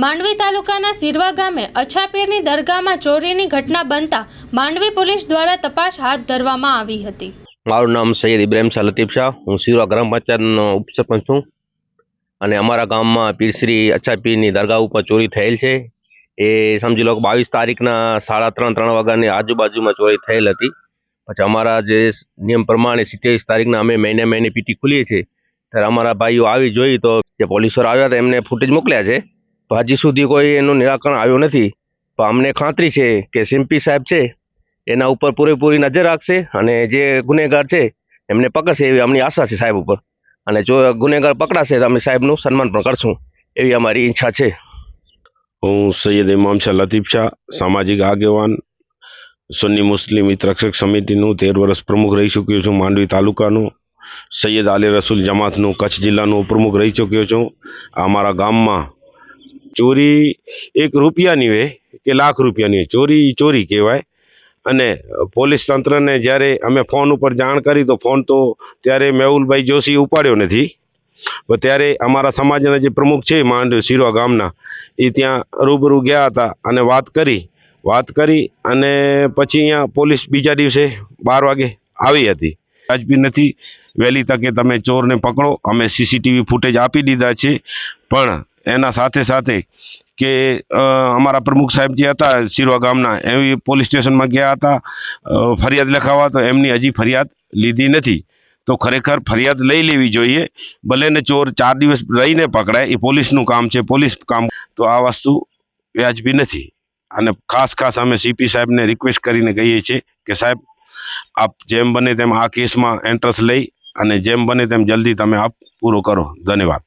માંડવી તાલુકાના સિરવા ગામે અછાપીરની દરગાહમાં ચોરીની ઘટના બનતા માંડવી પોલીસ દ્વારા તપાસ હાથ ધરવામાં આવી હતી. મારું નામ સૈયદ ઇબ્રાહિમ શાહ લતીફ શાહ. હું સિરવા ગ્રામ પંચાયતનો ઉપસરપંચ છું. અને અમારા ગામમાં પીરશ્રી અછાપીરની દરગાહ ઉપર ચોરી થયેલ છે. એ સમજી લો કે બાવીસ તારીખના સાડા ત્રણ ત્રણ વાગ્યાની આજુબાજુમાં ચોરી થયેલ હતી. પછી અમારા જે નિયમ પ્રમાણે સિત્યાવીસ તારીખના અમે મહિને મહિને પીટી ખુલીએ છીએ. ત્યારે અમારા ભાઈઓ આવી જોઈ તો જે પોલીસવાળા આવ્યા હતા એમને ફૂટેજ મોકલ્યા છે. તો હજી સુધી કોઈ એનું નિરાકરણ આવ્યું નથી. પણ અમને ખાતરી છે કે સિમ્પી સાહેબ છે, એના ઉપર પૂરેપૂરી નજર રાખશે અને જે ગુનેગાર છે, એમને પકડશે એવી અમની આશા છે સાહેબ ઉપર. અને જો ગુનેગાર પકડાશે તો અમે સાહેબનું સન્માન પણ કરશું, એવી અમારી ઈચ્છા છે. હું સૈયદ ઇમામ શાહ લતીફ શાહ, સામાજિક આગેવાન, સુન્ની મુસ્લિમ હિત સમિતિનું તેર વર્ષ પ્રમુખ રહી ચૂક્યો છું, માંડવી તાલુકાનું. સૈયદ આલી રસુલ જમાતનું કચ્છ જિલ્લાનું પ્રમુખ રહી ચૂક્યો છું. અમારા ગામમાં ચોરી એક રૂપિયાની હોય, કે લાખ રૂપિયાની હોય. ચોરી ચોરી કહેવાય. અને પોલીસ તંત્રને જ્યારે અમે ફોન ઉપર જાણ કરી, તો ફોન તો ત્યારે મેહુલભાઈ જોશી ઉપાડ્યો નથી. પણ ત્યારે અમારા સમાજના જે પ્રમુખ છે, માંડ શિરોવા ગામના, એ ત્યાં રૂબરૂ ગયા હતા અને વાત કરી. વાત કરી અને પછી અહીંયા પોલીસ બીજા દિવસે બાર વાગે આવી હતી. વાજબી નથી વહેલી તકે તમે ચોરને પકડો. અમે સીસીટીવી ફૂટેજ આપી દીધા છે. પણ એના સાથે સાથે કે અમારા પ્રમુખ સાહેબ જે હતા સિરવા ગામના એવી પોલીસ સ્ટેશનમાં ગયા હતા ફરિયાદ લખાવવા, તો એમની હજી ફરિયાદ લીધી નથી. તો ખરેખર ફરિયાદ લઈ લેવી જોઈએ. ભલે ને ચોર ચાર દિવસ રહીને પકડાય, એ પોલીસનું કામ છે, પોલીસ કામ. તો આ વસ્તુ વ્યાજબી નથી. અને ખાસ ખાસ અમે સીપી સાહેબને રિક્વેસ્ટ કરીને કહીએ છીએ કે, સાહેબ, આપ જેમ બને તેમ આ કેસમાં એન્ટ્રસ લઈ અને જેમ બને તેમ જલ્દી તમે આપ પૂરો કરો. ધન્યવાદ.